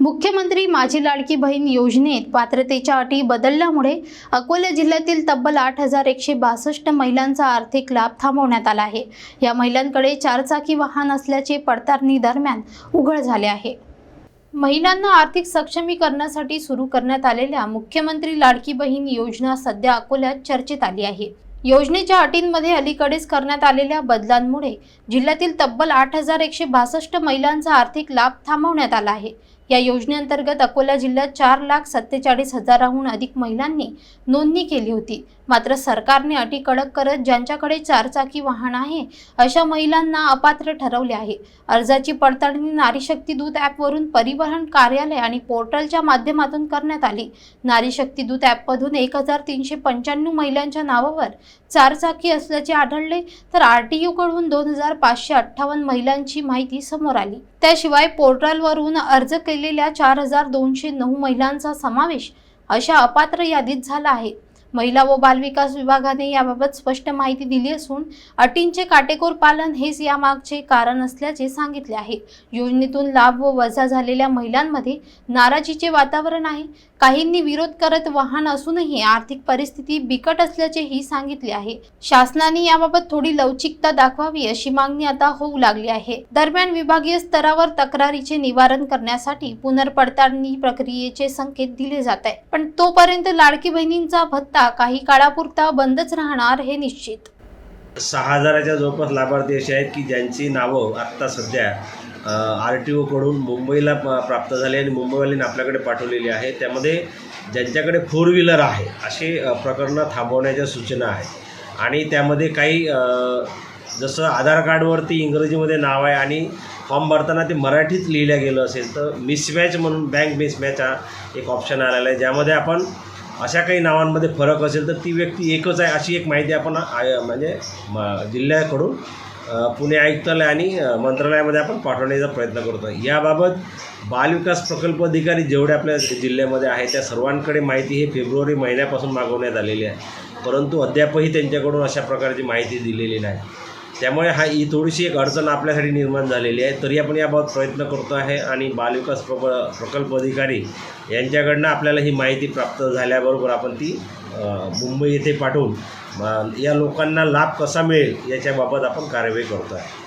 मुख्यमंत्री माझी लाडकी बहीण योजनेत पात्रतेच्या अटी बदलल्यामुळे अकोला जिल्ह्यातील तब्बल आठ हजार एकशे बासष्ट महिलांचा आर्थिक लाभ थांबवण्यात आला आहे. या महिलांकडे चारचाकी वाहन असल्याचे पडताळणी दरम्यान उघड झाले आहे. महिलांना आर्थिक सक्षमीकरणासाठी सुरू करण्यात आलेल्या मुख्यमंत्री लाडकी बहीण योजना सध्या अकोल्यात चर्चेत आली आहे. योजनेच्या अटींमध्ये अलीकडेच करण्यात आलेल्या बदलांमुळे जिल्ह्यातील तब्बल आठ हजार एकशे बासष्ट महिलांचा आर्थिक लाभ थांबवण्यात आला आहे. या योजनेअंतर्गत अकोला जिल्ह्यात चार लाख सत्तेचाळीस हजाराहून अधिक महिलांनी नोंदणी केली होती. मात्र सरकारने अटी कडक करत ज्यांच्याकडे चारचाकी वाहन आहे अशा महिलांना अपात्र ठरवले आहे. अर्जाची पडताळणी नारीशक्ती दूत ॲपवरून परिवहन कार्यालय आणि पोर्टलच्या माध्यमातून करण्यात आली. नारीशक्ती दूत ॲपमधून एक हजार तीनशे पंच्याण्णव महिलांच्या नावावर चारचाकी असल्याचे आढळले तर आर टी कडून दोन हजार पाचशे अठ्ठावन्न महिलांची माहिती समोर आली. त्याशिवाय पोर्टलवरून अर्ज के केलेल्या चार हजार दोनशे नऊ महिलांचा समावेश अशा अपात्र यादीत झाला आहे. महिला व बालविकास विभागाने याबाबत स्पष्ट माहिती दिली असून अटींचे काटेकोर पालन हेच यामागचे कारण असल्याचे सांगितले आहे. योजनेतून लाभ व वजा झालेल्या महिलांमध्ये नाराजीचे वातावरण आहे. काहींनी विरोध करत वाहन असूनही आर्थिक परिस्थिती बिकट असल्याचेही सांगितले आहे. शासनाने याबाबत थोडी लवचिकता दाखवावी अशी मागणी आता होऊ लागली आहे. दरम्यान विभागीय स्तरावर तक्रारीचे निवारण करण्यासाठी पुनर्पडताळणी प्रक्रियेचे संकेत दिले जात आहे पण तोपर्यंत लाडकी बहिणींचा भत्ता काही काळापुरता बंदच राहणार हे निश्चित. सहा हजाराच्या जवळपास लाभार्थी असे आहेत की ज्यांची नावं आत्ता सध्या आर टी ओकडून मुंबईला प- प्राप्त झाली आणि मुंबईवाल्यांनी आपल्याकडे पाठवलेली आहे. त्यामध्ये ज्यांच्याकडे फोर व्हीलर आहे असे अ, प्रकरणं थांबवण्याच्या सूचना आहेत. आणि त्यामध्ये काही अ, जसं आधार कार्डवरती इंग्रजीमध्ये नाव आहे आणि फॉर्म भरताना ते मराठीत लिहिलं गेलं असेल तर मिसमॅच म्हणून बँक मिसमॅच हा एक ऑप्शन आलेला आहे. ज्यामध्ये आपण अशा काही नावांमध्ये फरक असेल तर ती व्यक्ती एकच आहे अशी एक माहिती आपण आय म्हणजे म जिल्ह्याकडून पुणे आयुक्तालय आणि मंत्रालयामध्ये आपण पाठवण्याचा प्रयत्न करतो आहे याबाबत बालविकास प्रकल्प अधिकारी जेवढे आपल्या जिल्ह्यामध्ये आहे त्या सर्वांकडे माहिती हे फेब्रुवारी महिन्यापासून मागवण्यात आलेली आहे. परंतु अद्यापही त्यांच्याकडून अशा प्रकारची माहिती दिलेली नाही. त्यामुळे हा ही थोडीशी एक अडचण आपल्यासाठी निर्माण झालेली आहे. तरी आपण याबाबत प्रयत्न करतो आहे आणि बालविकास प्रक प्रकल्प अधिकारी यांच्याकडनं आपल्याला ही माहिती प्राप्त झाल्याबरोबर आपण ती मुंबई येथे पाठवून या लोकांना लाभ कसा मिळेल याच्याबाबत आपण कार्यवाही करतो आहे